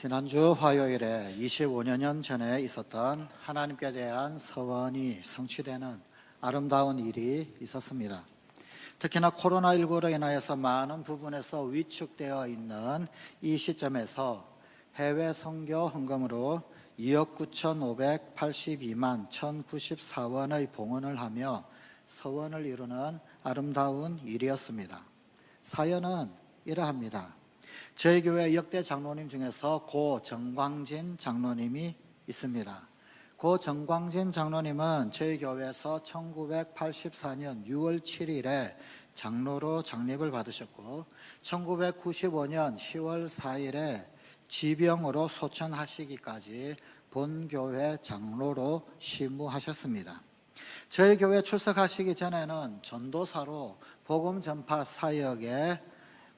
지난주 화요일에 25년 전에 있었던 하나님께 대한 서원이 성취되는 아름다운 일이 있었습니다. 특히나 코로나19로 인하여서 많은 부분에서 위축되어 있는 이 시점에서 해외 선교 헌금으로 2억 9,582만 1,094원의 봉헌을 하며 서원을 이루는 아름다운 일이었습니다. 사연은 이러합니다. 저희 교회 역대 장로님 중에서 고 정광진 장로님이 있습니다. 고 정광진 장로님은 저희 교회에서 1984년 6월 7일에 장로로 장립을 받으셨고 1995년 10월 4일에 지병으로 소천하시기까지 본교회 장로로 심무하셨습니다. 저희 교회 출석하시기 전에는 전도사로 복음 전파 사역에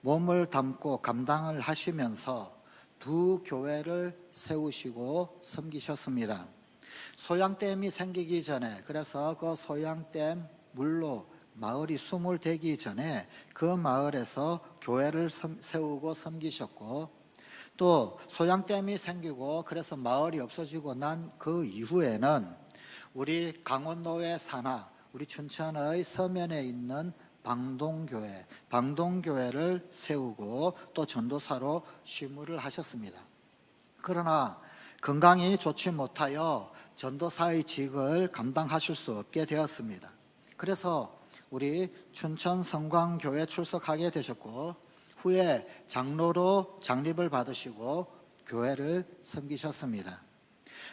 몸을 담고 감당을 하시면서 두 교회를 세우시고 섬기셨습니다. 소양댐이 생기기 전에 그래서 그 소양댐 물로 마을이 숨을 대기 전에 그 마을에서 교회를 섬- 세우고 섬기셨고 또 소양댐이 생기고 그래서 마을이 없어지고 난 그 이후에는 우리 강원도의 산하 우리 춘천의 서면에 있는 방동교회, 방동교회를 세우고 또 전도사로 시무를 하셨습니다. 그러나 건강이 좋지 못하여 전도사의 직을 감당하실 수 없게 되었습니다. 그래서 우리 춘천 성광교회 출석하게 되셨고 후에 장로로 장립을 받으시고 교회를 섬기셨습니다.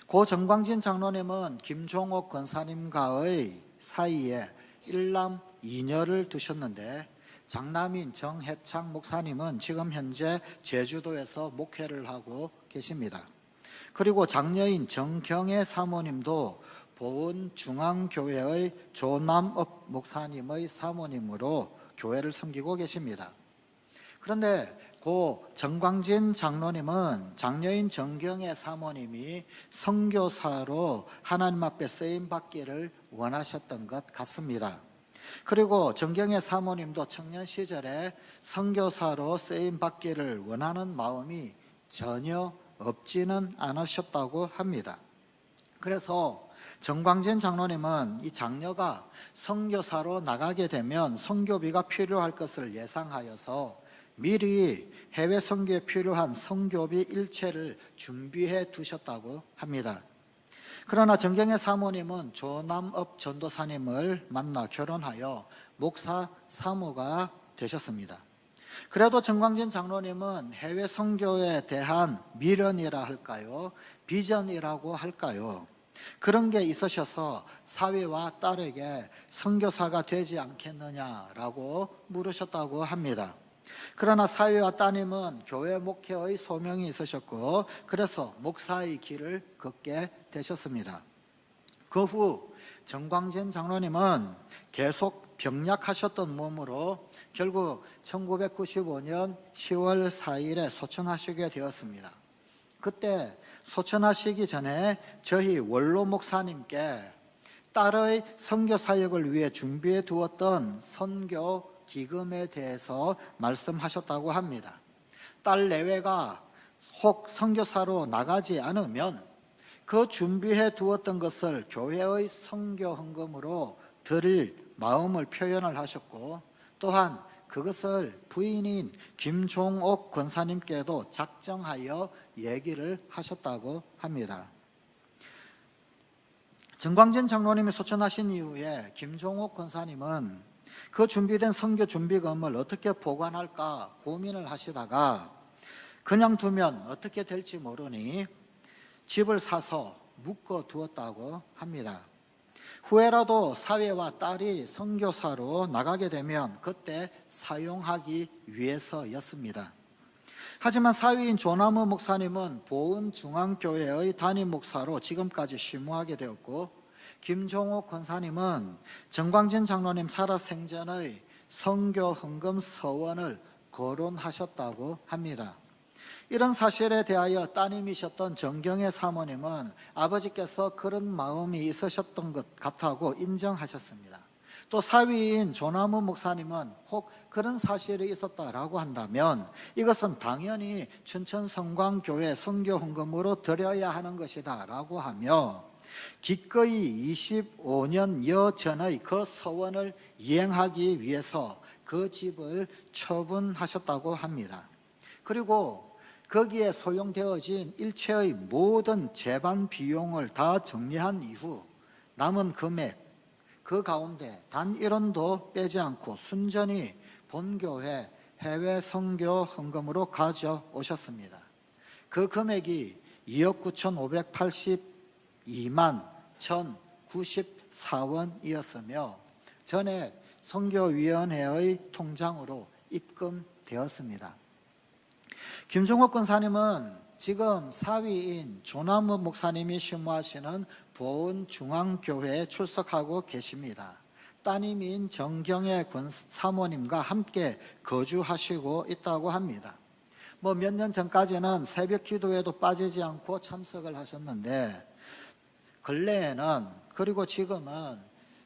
고 정광진 장로님은 김종옥 권사님과의 사이에 일남 이녀를 두셨는데 장남인 정해창 목사님은 지금 현재 제주도에서 목회를 하고 계십니다. 그리고 장녀인 정경애 사모님도 보은 중앙교회의 조남업 목사님의 사모님으로 교회를 섬기고 계십니다. 그런데 고 정광진 장로님은 장녀인 정경의 사모님이 선교사로 하나님 앞에 쓰임 받기를 원하셨던 것 같습니다. 그리고 정경의 사모님도 청년 시절에 선교사로 쓰임 받기를 원하는 마음이 전혀 없지는 않으셨다고 합니다. 그래서 정광진 장로님은 이 장녀가 선교사로 나가게 되면 선교비가 필요할 것을 예상하여서 미리 해외 선교에 필요한 선교비 일체를 준비해 두셨다고 합니다. 그러나 정경의 사모님은 조남업 전도사님을 만나 결혼하여 목사 사모가 되셨습니다. 그래도 정광진 장로님은 해외 선교에 대한 미련이라 할까요? 비전이라고 할까요? 그런 게 있으셔서 사위와 딸에게 선교사가 되지 않겠느냐라고 물으셨다고 합니다. 그러나 사위와 따님은 교회 목회의 소명이 있으셨고 그래서 목사의 길을 걷게 되셨습니다. 그 후 정광진 장로님은 계속 병약하셨던 몸으로 결국 1995년 10월 4일에 소천하시게 되었습니다. 그때 소천하시기 전에 저희 원로 목사님께 딸의 선교 사역을 위해 준비해 두었던 선교 기금에 대해서 말씀하셨다고 합니다. 딸 내외가 혹 선교사로 나가지 않으면 그 준비해 두었던 것을 교회의 선교 헌금으로 드릴 마음을 표현을 하셨고 또한 그것을 부인인 김종옥 권사님께도 작정하여 얘기를 하셨다고 합니다. 정광진 장로님이 소천하신 이후에 김종옥 권사님은 그 준비된 선교 준비금을 어떻게 보관할까 고민을 하시다가 그냥 두면 어떻게 될지 모르니 집을 사서 묶어 두었다고 합니다. 후에라도 사회와 딸이 선교사로 나가게 되면 그때 사용하기 위해서였습니다. 하지만 사위인 조나무 목사님은 보은 중앙교회의 담임 목사로 지금까지 심무하게 되었고 김종옥 권사님은 정광진 장로님 살아생전의 선교 헌금 서원을 거론하셨다고 합니다. 이런 사실에 대하여 따님이셨던 정경의 사모님은 아버지께서 그런 마음이 있으셨던 것 같다고 인정하셨습니다. 또 사위인 조나무 목사님은 혹 그런 사실이 있었다라고 한다면 이것은 당연히 춘천 성광교회 성교 헌금으로 드려야 하는 것이다라고 하며 기꺼이 25년 여 전의 그 서원을 이행하기 위해서 그 집을 처분하셨다고 합니다. 그리고 거기에 소용되어진 일체의 모든 재반 비용을 다 정리한 이후 남은 금액 그 가운데 단 1원도 빼지 않고 순전히 본교회 해외 선교 헌금으로 가져오셨습니다. 그 금액이 2억 9,582만 1,094원이었으며 전에 선교위원회의 통장으로 입금되었습니다. 김종옥 권사님은 지금 사위인 조남무 목사님이 심무하시는 보은중앙교회에 출석하고 계십니다. 따님인 정경의 권 사모님과 함께 거주하시고 있다고 합니다. 뭐 몇 년 전까지는 새벽 기도에도 빠지지 않고 참석을 하셨는데 근래에는 그리고 지금은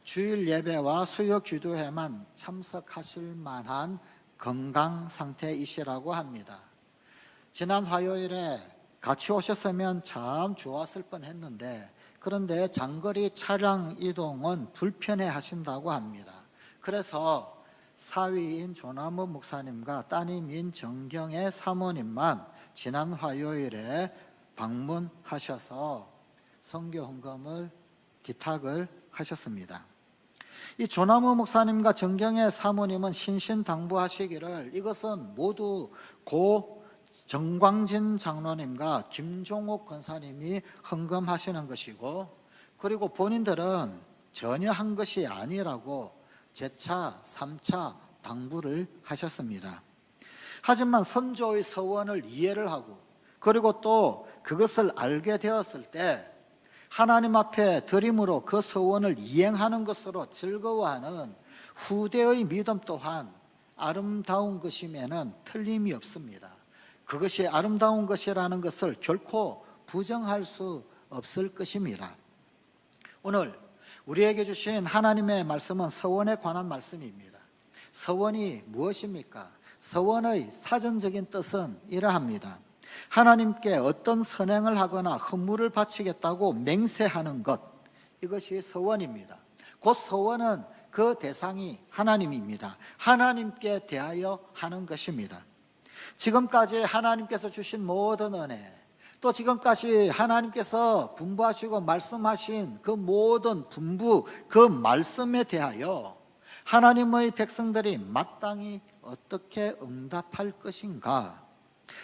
주일 예배와 수요 기도회만 참석하실 만한 건강 상태이시라고 합니다. 지난 화요일에 같이 오셨으면 참 좋았을 뻔 했는데 그런데 장거리 차량 이동은 불편해 하신다고 합니다. 그래서 사위인 조나무 목사님과 따님인 정경의 사모님만 지난 화요일에 방문하셔서 성교 헌금을 기탁을 하셨습니다. 이 조나무 목사님과 정경의 사모님은 신신당부하시기를 이것은 모두 고 정광진 장로님과 김종옥 권사님이 헌금하시는 것이고 그리고 본인들은 전혀 한 것이 아니라고 재차, 삼차 당부를 하셨습니다. 하지만 선조의 서원을 이해를 하고 그리고 또 그것을 알게 되었을 때 하나님 앞에 드림으로 그 서원을 이행하는 것으로 즐거워하는 후대의 믿음 또한 아름다운 것임에는 틀림이 없습니다. 그것이 아름다운 것이라는 것을 결코 부정할 수 없을 것입니다. 오늘 우리에게 주신 하나님의 말씀은 서원에 관한 말씀입니다. 서원이 무엇입니까? 서원의 사전적인 뜻은 이러합니다. 하나님께 어떤 선행을 하거나 헌물을 바치겠다고 맹세하는 것 이것이 서원입니다. 곧 서원은 그 대상이 하나님입니다. 하나님께 대하여 하는 것입니다. 지금까지 하나님께서 주신 모든 은혜, 또 지금까지 하나님께서 분부하시고 말씀하신 그 모든 분부, 그 말씀에 대하여 하나님의 백성들이 마땅히 어떻게 응답할 것인가?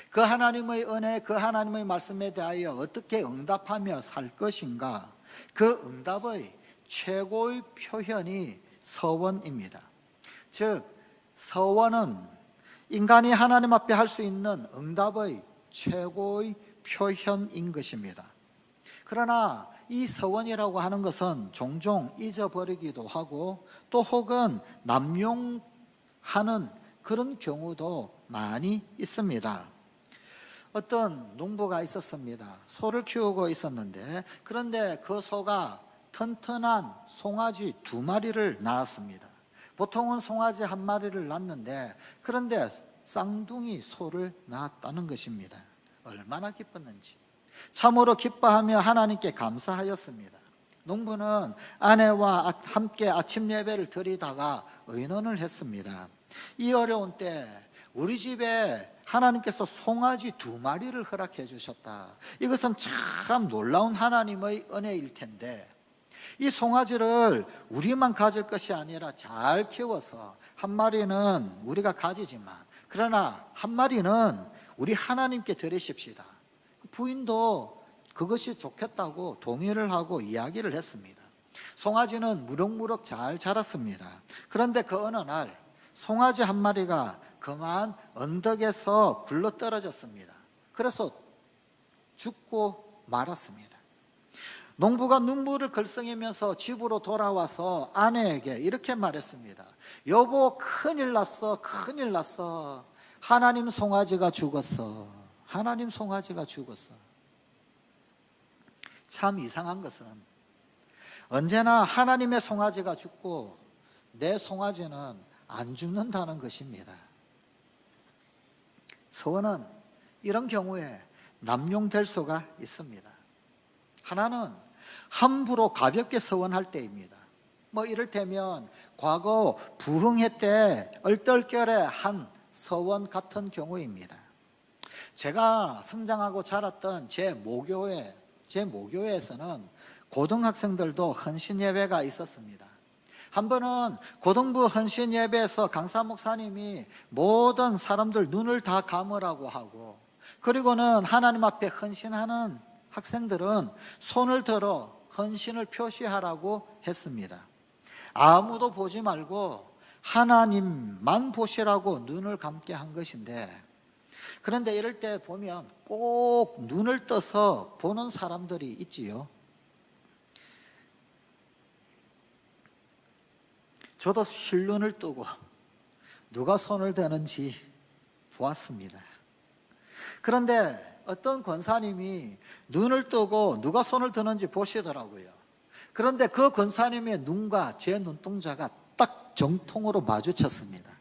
그 하나님의 은혜, 그 하나님의 말씀에 대하여 어떻게 응답하며 살 것인가? 그 응답의 최고의 표현이 서원입니다. 즉, 서원은 인간이 하나님 앞에 할 수 있는 응답의 최고의 표현인 것입니다. 그러나 이 서원이라고 하는 것은 종종 잊어버리기도 하고 또 혹은 남용하는 그런 경우도 많이 있습니다. 어떤 농부가 있었습니다. 소를 키우고 있었는데 그런데 그 소가 튼튼한 송아지 두 마리를 낳았습니다. 보통은 송아지 한 마리를 낳는데 그런데 쌍둥이 소를 낳았다는 것입니다. 얼마나 기뻤는지. 참으로 기뻐하며 하나님께 감사하였습니다. 농부는 아내와 함께 아침 예배를 드리다가 의논을 했습니다. 이 어려운 때 우리 집에 하나님께서 송아지 두 마리를 허락해 주셨다. 이것은 참 놀라운 하나님의 은혜일 텐데 이 송아지를 우리만 가질 것이 아니라 잘 키워서 한 마리는 우리가 가지지만 그러나 한 마리는 우리 하나님께 드리십시다. 부인도 그것이 좋겠다고 동의를 하고 이야기를 했습니다. 송아지는 무럭무럭 잘 자랐습니다. 그런데 그 어느 날 송아지 한 마리가 그만 언덕에서 굴러 떨어졌습니다. 그래서 죽고 말았습니다. 농부가 눈물을 걸성이면서 집으로 돌아와서 아내에게 이렇게 말했습니다. 여보, 큰일 났어, 큰일 났어. 하나님 송아지가 죽었어. 하나님 송아지가 죽었어. 참 이상한 것은 언제나 하나님의 송아지가 죽고 내 송아지는 안 죽는다는 것입니다. 서원은 이런 경우에 남용될 수가 있습니다. 하나는 함부로 가볍게 서원할 때입니다. 뭐 이를테면 과거 부흥회 때 얼떨결에 한 서원 같은 경우입니다. 제가 성장하고 자랐던 제 모교회, 제 모교회에서는 고등학생들도 헌신 예배가 있었습니다. 한 번은 고등부 헌신 예배에서 강사 목사님이 모든 사람들 눈을 다 감으라고 하고 그리고는 하나님 앞에 헌신하는 학생들은 손을 들어 헌신을 표시하라고 했습니다. 아무도 보지 말고 하나님만 보시라고 눈을 감게 한 것인데 그런데 이럴 때 보면 꼭 눈을 떠서 보는 사람들이 있지요. 저도 실눈을 뜨고 누가 손을 대는지 보았습니다. 그런데 어떤 권사님이 눈을 뜨고 누가 손을 드는지 보시더라고요. 그런데 그 권사님의 눈과 제 눈동자가 딱 정통으로 마주쳤습니다.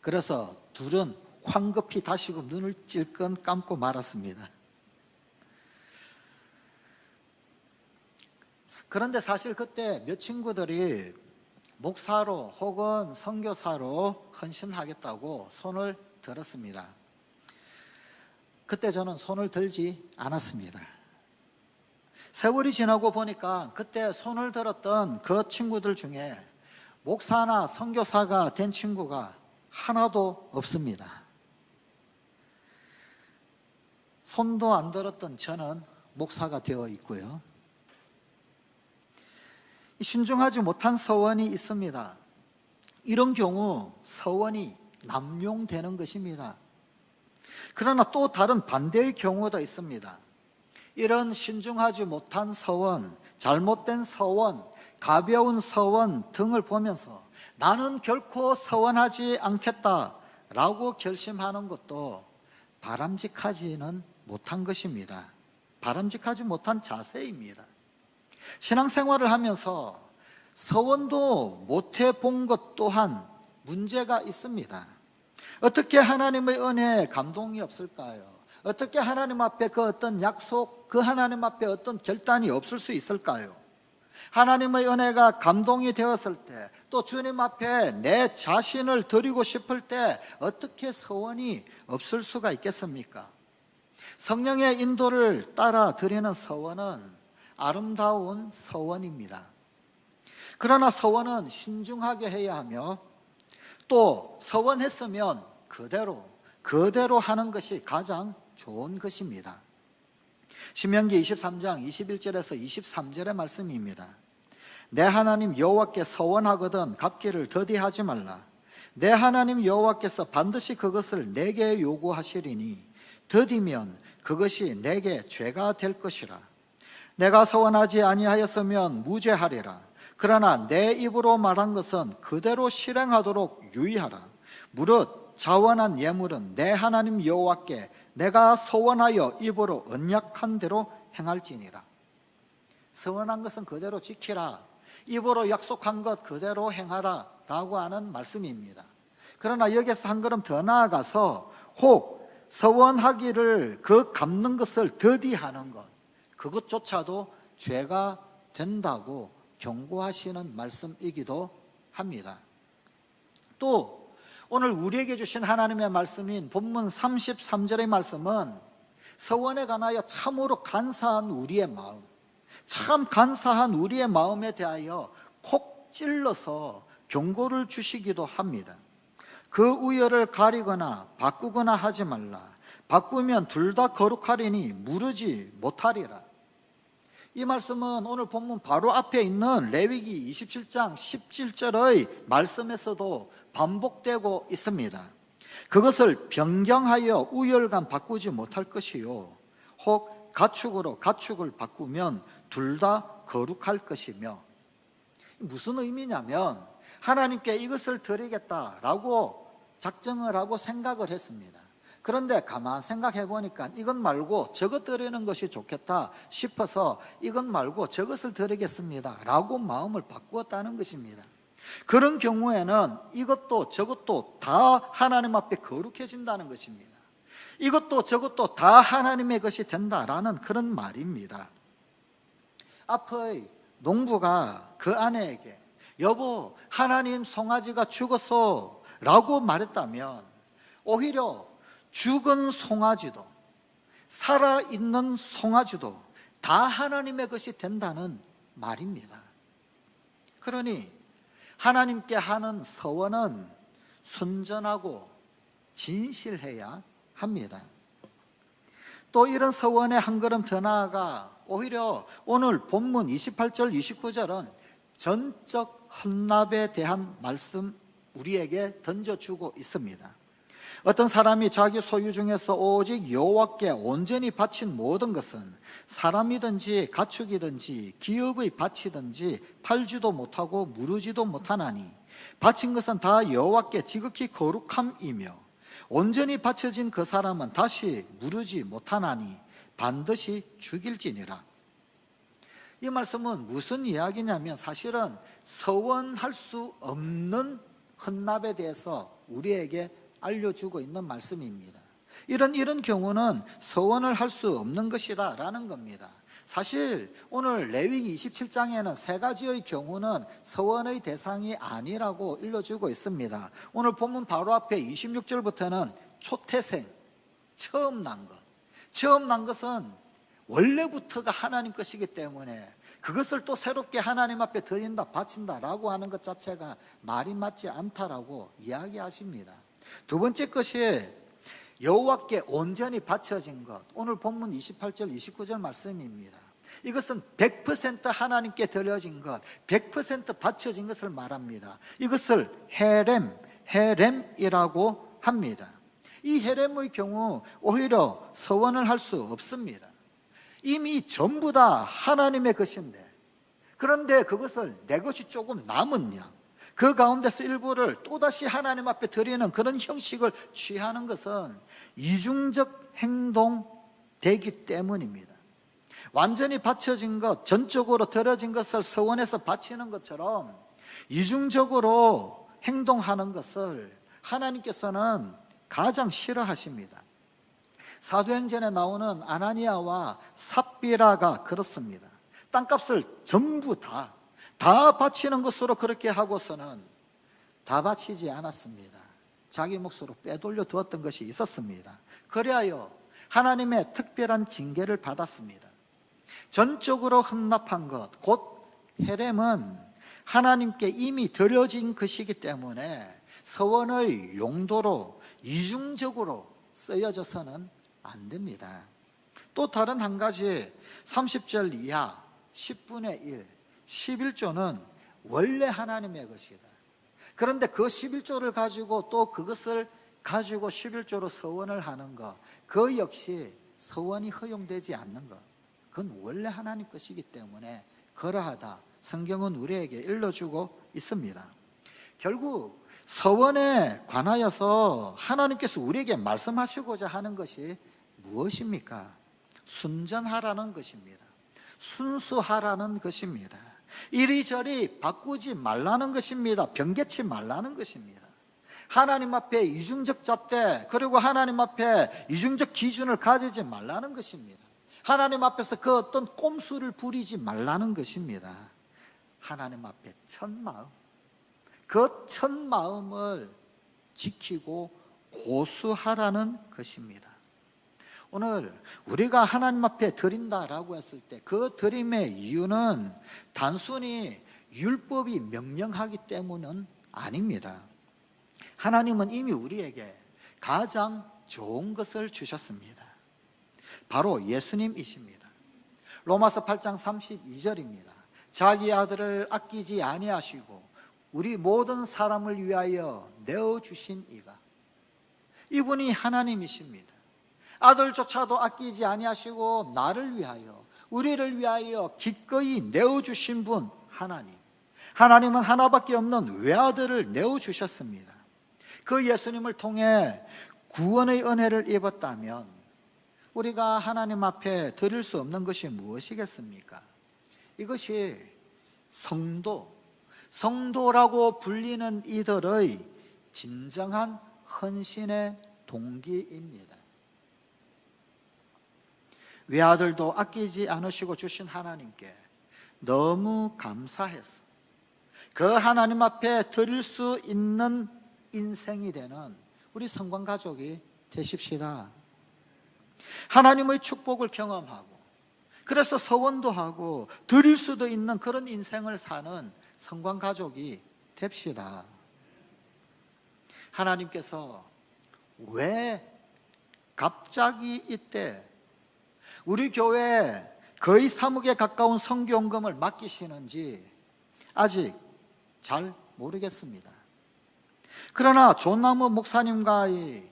그래서 둘은 황급히 다시금 눈을 찔끔 감고 말았습니다. 그런데 사실 그때 몇 친구들이 목사로 혹은 선교사로 헌신하겠다고 손을 들었습니다. 그때 저는 손을 들지 않았습니다. 세월이 지나고 보니까 그때 손을 들었던 그 친구들 중에 목사나 선교사가 된 친구가 하나도 없습니다. 손도 안 들었던 저는 목사가 되어 있고요. 신중하지 못한 서원이 있습니다. 이런 경우 서원이 남용되는 것입니다. 그러나 또 다른 반대의 경우도 있습니다. 이런 신중하지 못한 서원, 잘못된 서원, 가벼운 서원 등을 보면서 나는 결코 서원하지 않겠다 라고 결심하는 것도 바람직하지는 못한 것입니다. 바람직하지 못한 자세입니다. 신앙생활을 하면서 서원도 못해 본 것 또한 문제가 있습니다. 어떻게 하나님의 은혜에 감동이 없을까요? 어떻게 하나님 앞에 그 어떤 약속, 그 하나님 앞에 어떤 결단이 없을 수 있을까요? 하나님의 은혜가 감동이 되었을 때, 또 주님 앞에 내 자신을 드리고 싶을 때, 어떻게 서원이 없을 수가 있겠습니까? 성령의 인도를 따라 드리는 서원은 아름다운 서원입니다. 그러나 서원은 신중하게 해야 하며, 또 서원했으면 그대로, 그대로 하는 것이 가장 좋은 것입니다. 신명기 23장 21절에서 23절의 말씀입니다. 내 하나님 여호와께 서원하거든 갚기를 더디하지 말라. 내 하나님 여호와께서 반드시 그것을 내게 요구하시리니 더디면 그것이 내게 죄가 될 것이라. 내가 서원하지 아니하였으면 무죄하리라. 그러나 내 입으로 말한 것은 그대로 실행하도록 유의하라. 무릇 자원한 예물은 내 하나님 여호와께 내가 서원하여 입으로 언약한 대로 행할지니라. 서원한 것은 그대로 지키라. 입으로 약속한 것 그대로 행하라. 라고 하는 말씀입니다. 그러나 여기서 한 걸음 더 나아가서 혹 서원하기를 그 갚는 것을 더디하는 것, 그것조차도 죄가 된다고 경고하시는 말씀이기도 합니다. 또 오늘 우리에게 주신 하나님의 말씀인 본문 33절의 말씀은 서원에 관하여 참으로 간사한 우리의 마음, 참 간사한 우리의 마음에 대하여 콕 찔러서 경고를 주시기도 합니다. 그 우열을 가리거나 바꾸거나 하지 말라. 바꾸면 둘 다 거룩하리니 무르지 못하리라. 이 말씀은 오늘 본문 바로 앞에 있는 레위기 27장 17절의 말씀에서도 반복되고 있습니다. 그것을 변경하여 우열감 바꾸지 못할 것이요. 혹 가축으로 가축을 바꾸면 둘 다 거룩할 것이며 무슨 의미냐면 하나님께 이것을 드리겠다라고 작정을 하고 생각을 했습니다. 그런데 가만 생각해 보니까 이것 말고 저것 드리는 것이 좋겠다 싶어서 이것 말고 저것을 드리겠습니다. 라고 마음을 바꾸었다는 것입니다. 그런 경우에는 이것도 저것도 다 하나님 앞에 거룩해진다는 것입니다. 이것도 저것도 다 하나님의 것이 된다라는 그런 말입니다. 앞의 농부가 그 아내에게 여보 하나님 송아지가 죽었어 라고 말했다면 오히려 죽은 송아지도 살아있는 송아지도 다 하나님의 것이 된다는 말입니다. 그러니 하나님께 하는 서원은 순전하고 진실해야 합니다. 또 이런 서원에 한 걸음 더 나아가 오히려 오늘 본문 28절, 29절은 전적 헌납에 대한 말씀 우리에게 던져주고 있습니다. 어떤 사람이 자기 소유 중에서 오직 여호와께 온전히 바친 모든 것은 사람이든지 가축이든지 기업의 밭이든지 팔지도 못하고 무르지도 못하나니 바친 것은 다 여호와께 지극히 거룩함이며 온전히 바쳐진 그 사람은 다시 무르지 못하나니 반드시 죽일지니라. 이 말씀은 무슨 이야기냐면 사실은 서원할 수 없는 헌납에 대해서 우리에게 알려주고 있는 말씀입니다. 이런 이런 경우는 서원을 할 수 없는 것이다 라는 겁니다. 사실 오늘 레위기 27장에는 세 가지의 경우는 서원의 대상이 아니라고 일러주고 있습니다. 오늘 본문 바로 앞에 26절부터는 초태생, 처음 난 것. 처음 난 것은 원래부터가 하나님 것이기 때문에 그것을 또 새롭게 하나님 앞에 드린다, 바친다라고 하는 것 자체가 말이 맞지 않다라고 이야기하십니다. 두 번째 것이 여호와께 온전히 바쳐진 것. 오늘 본문 28절, 29절 말씀입니다. 이것은 100% 하나님께 드려진 것, 100% 바쳐진 것을 말합니다. 이것을 헤렘, 헤렘이라고 합니다. 이 헤렘의 경우 오히려 서원을 할 수 없습니다. 이미 전부 다 하나님의 것인데, 그런데 그것을 내 것이 조금 남은 양, 그 가운데서 일부를 또다시 하나님 앞에 드리는 그런 형식을 취하는 것은 이중적 행동 되기 때문입니다. 완전히 바쳐진 것, 전적으로 드려진 것을 서원해서 바치는 것처럼 이중적으로 행동하는 것을 하나님께서는 가장 싫어하십니다. 사도행전에 나오는 아나니아와 삽비라가 그렇습니다. 땅값을 전부 다, 다 바치는 것으로 그렇게 하고서는 다 바치지 않았습니다. 자기 몫으로 빼돌려 두었던 것이 있었습니다. 그리하여 하나님의 특별한 징계를 받았습니다. 전적으로 헌납한 것, 곧 헤렘은 하나님께 이미 드려진 것이기 때문에 서원의 용도로 이중적으로 쓰여져서는 안 됩니다. 또 다른 한 가지 30절 이하 10분의 1, 11조는 원래 하나님의 것이다. 그런데 그 11조를 가지고 또 그것을 가지고 11조로 서원을 하는 것, 그 역시 서원이 허용되지 않는 것. 그건 원래 하나님 것이기 때문에 그러하다. 성경은 우리에게 일러주고 있습니다. 결국 서원에 관하여서 하나님께서 우리에게 말씀하시고자 하는 것이 무엇입니까? 순전하라는 것입니다. 순수하라는 것입니다. 이리저리 바꾸지 말라는 것입니다. 변개치 말라는 것입니다. 하나님 앞에 이중적 잣대, 그리고 하나님 앞에 이중적 기준을 가지지 말라는 것입니다. 하나님 앞에서 그 어떤 꼼수를 부리지 말라는 것입니다. 하나님 앞에 첫 마음, 그 첫 마음을 지키고 고수하라는 것입니다. 오늘 우리가 하나님 앞에 드린다라고 했을 때 그 드림의 이유는 단순히 율법이 명령하기 때문은 아닙니다. 하나님은 이미 우리에게 가장 좋은 것을 주셨습니다. 바로 예수님이십니다. 로마서 8장 32절입니다. 자기 아들을 아끼지 아니하시고 우리 모든 사람을 위하여 내어 주신 이가 이분이 하나님이십니다. 아들조차도 아끼지 아니하시고 나를 위하여 우리를 위하여 기꺼이 내어 주신 분 하나님. 하나님은 하나밖에 없는 외아들을 내어 주셨습니다. 그 예수님을 통해 구원의 은혜를 입었다면 우리가 하나님 앞에 드릴 수 없는 것이 무엇이겠습니까? 이것이 성도, 성도라고 불리는 이들의 진정한 헌신의 동기입니다. 외아들도 아끼지 않으시고 주신 하나님께 너무 감사해서 그 하나님 앞에 드릴 수 있는 인생이 되는 우리 성관 가족이 되십시다. 하나님의 축복을 경험하고 그래서 서원도 하고 드릴 수도 있는 그런 인생을 사는 성관 가족이 됩시다. 하나님께서 왜 갑자기 이때 우리 교회 거의 3억에 가까운 성교원금을 맡기시는지 아직 잘 모르겠습니다. 그러나 존나무 목사님과의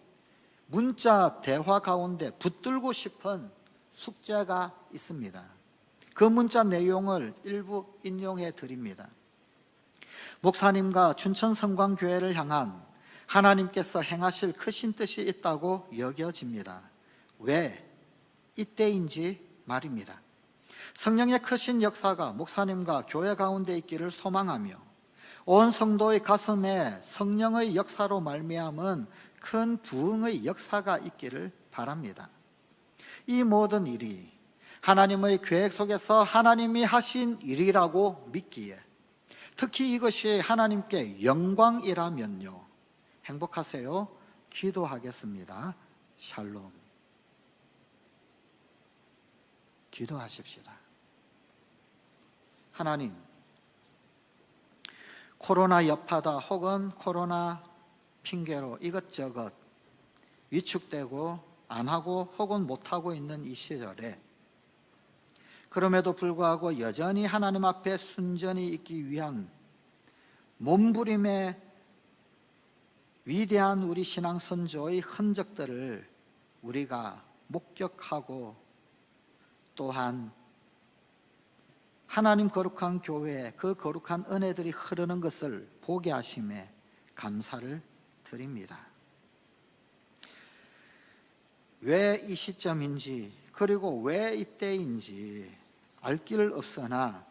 문자 대화 가운데 붙들고 싶은 숙제가 있습니다. 그 문자 내용을 일부 인용해 드립니다. 목사님과 춘천성광교회를 향한 하나님께서 행하실 크신 뜻이 있다고 여겨집니다. 왜 이때인지 말입니다. 성령의 크신 역사가 목사님과 교회 가운데 있기를 소망하며 온 성도의 가슴에 성령의 역사로 말미암은 큰 부흥의 역사가 있기를 바랍니다. 이 모든 일이 하나님의 계획 속에서 하나님이 하신 일이라고 믿기에 특히 이것이 하나님께 영광이라면요. 행복하세요. 기도하겠습니다. 샬롬. 기도하십시다. 하나님, 코로나 여파다 혹은 코로나 핑계로 이것저것 위축되고 안 하고 혹은 못 하고 있는 이 시절에 그럼에도 불구하고 여전히 하나님 앞에 순전히 있기 위한 몸부림의 위대한 우리 신앙 선조의 흔적들을 우리가 목격하고 또한 하나님 거룩한 교회에 그 거룩한 은혜들이 흐르는 것을 보게 하심에 감사를 드립니다. 왜 이 시점인지 그리고 왜 이때인지 알 길 없으나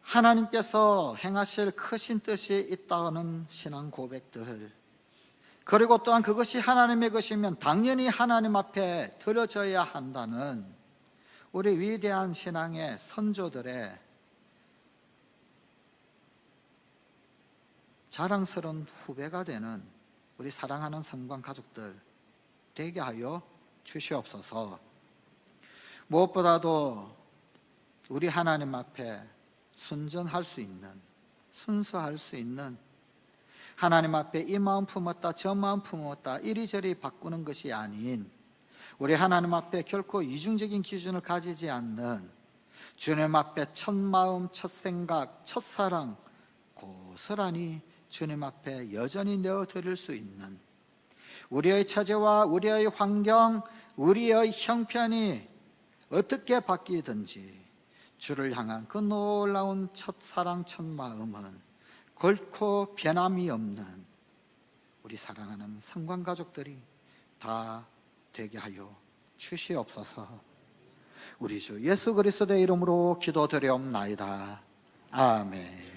하나님께서 행하실 크신 뜻이 있다는 신앙 고백들 그리고 또한 그것이 하나님의 것이면 당연히 하나님 앞에 드려져야 한다는 우리 위대한 신앙의 선조들의 자랑스러운 후배가 되는 우리 사랑하는 성관 가족들 되게 하여 주시옵소서. 무엇보다도 우리 하나님 앞에 순전할 수 있는 순수할 수 있는 하나님 앞에 이 마음 품었다 저 마음 품었다 이리저리 바꾸는 것이 아닌 우리 하나님 앞에 결코 이중적인 기준을 가지지 않는 주님 앞에 첫 마음 첫 생각 첫 사랑 고스란히 주님 앞에 여전히 내어 드릴 수 있는 우리의 처제와 우리의 환경 우리의 형편이 어떻게 바뀌든지 주를 향한 그 놀라운 첫 사랑 첫 마음은 결코 변함이 없는 우리 사랑하는 성관 가족들이 다 되게 하여 주시옵소서. 우리 주 예수 그리스도의 이름으로 기도드려옵나이다. 아멘.